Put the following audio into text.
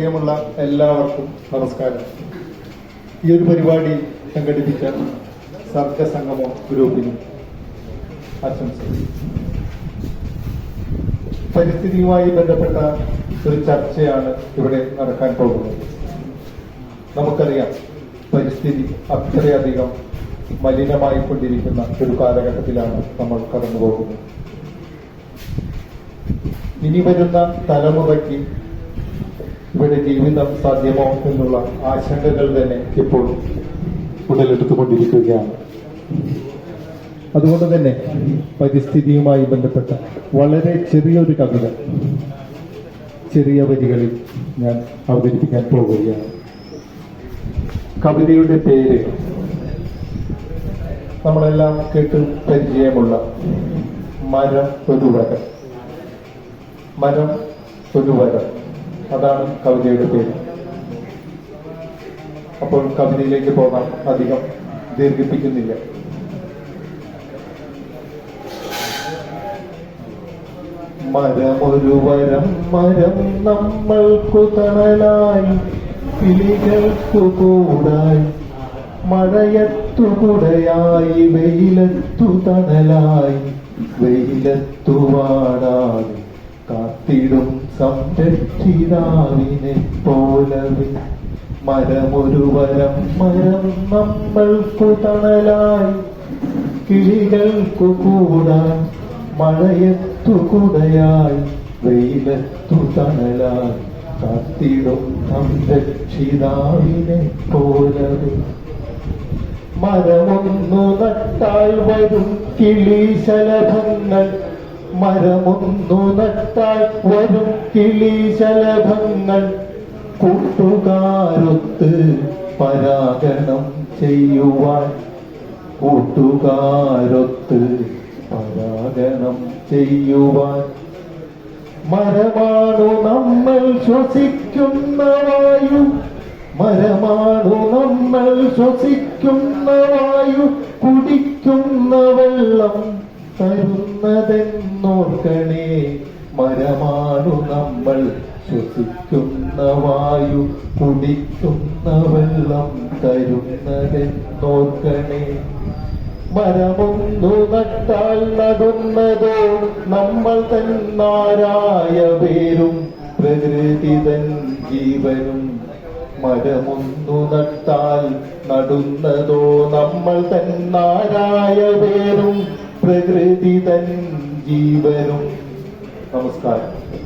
പ്രിയമുള്ള എല്ലാവർക്കും നമസ്കാരം. ഈ ഒരു പരിപാടി സംഘടിപ്പിച്ച സർഗ സംഗമോ ഗ്രൂപ്പിനും ആശംസകൾ. പരിസ്ഥിതിയുമായി ബന്ധപ്പെട്ട ഒരു ചർച്ചയാണ് ഇവിടെ നടക്കാൻ പോകുന്നത്. നമുക്കറിയാം പരിസ്ഥിതി അത്രയധികം മലിനമായി കൊണ്ടിരിക്കുന്ന ഒരു കാലഘട്ടത്തിലാണ് നമ്മൾ കടന്നുപോകുന്നത്. ഇനി വരുന്ന തലമുറയ്ക്ക് ഇവിടെ ജീവിതം സാധ്യമോ എന്നുള്ള ആശങ്കകൾ തന്നെ ഇപ്പോൾ ഉടലെടുത്തുകൊണ്ടിരിക്കുകയാണ്. അതുകൊണ്ട് തന്നെ പരിസ്ഥിതിയുമായി ബന്ധപ്പെട്ട വളരെ ചെറിയൊരു കവിത ചെറിയ വരികളിൽ ഞാൻ അവതരിപ്പിക്കാൻ പോവുകയാണ് കവിതയുടെ പേര് നമ്മളെല്ലാം കേട്ട് പരിചയമുള്ള മരം ഒരു വരം. മരം ഒരു വരം. അതാണ് കവിതയുടെ പേര്. അപ്പോൾ കവിതയിലേക്ക് പോകാം അധികം ദീർഘിപ്പിക്കുന്നില്ല. മരമൊരു വരം മരം നമ്മൾക്കു തണലായി കിളികൾക്കു കൂടായി മഴയത്തു കുടയായി വെയിലത്തു തണലായി വെയിലത്തു വാടാതെ കാത്തിടും സംരക്ഷിതാവിനെ പോലവെ മരമൊരു വരം മരം നമ്മൾക്കു തണലായി കിളികൾക്കു കൂടാൻ മഴയത്തു കുടയായി. വെയിലത്തു തണലായി. കത്തിടും സംരക്ഷിതാവിനെ പോലവെ മരമൊന്നു നട്ടാൽ വരും കിളീശലഭങ്ങൾ. മരമൊന്നു നട്ടാൽ വരും കിളി ശലഭങ്ങൾ. കൂട്ടുകാരൊത്ത് പരാഗണം ചെയ്യുവാൻ. കൂട്ടുകാരൊത്ത് പരാഗണം ചെയ്യുവാൻ. മരമാണു നമ്മൾ ശ്വസിക്കുന്ന വായു. മരമാണു നമ്മൾ ശ്വസിക്കുന്ന വായു. കുടിക്കുന്ന വെള്ളം തരുന്നതെന്നോർക്കണേ മരമാണു നമ്മൾ. ശ്വസിക്കുന്ന വായു കുടിക്കുന്ന വെള്ളം തരുന്നത് നോക്കണേ മരമൊന്നു നട്ടാൽ നടുന്നതോ നമ്മൾ തന്നാരായ പേരും പ്രകൃതി തൻ ജീവനും. മരമൊന്നു നട്ടാൽ നടുന്നതോ നമ്മൾ തന്നാരായ പേരും പ്രകൃതി തൻ ജീവനും. നമസ്കാരം.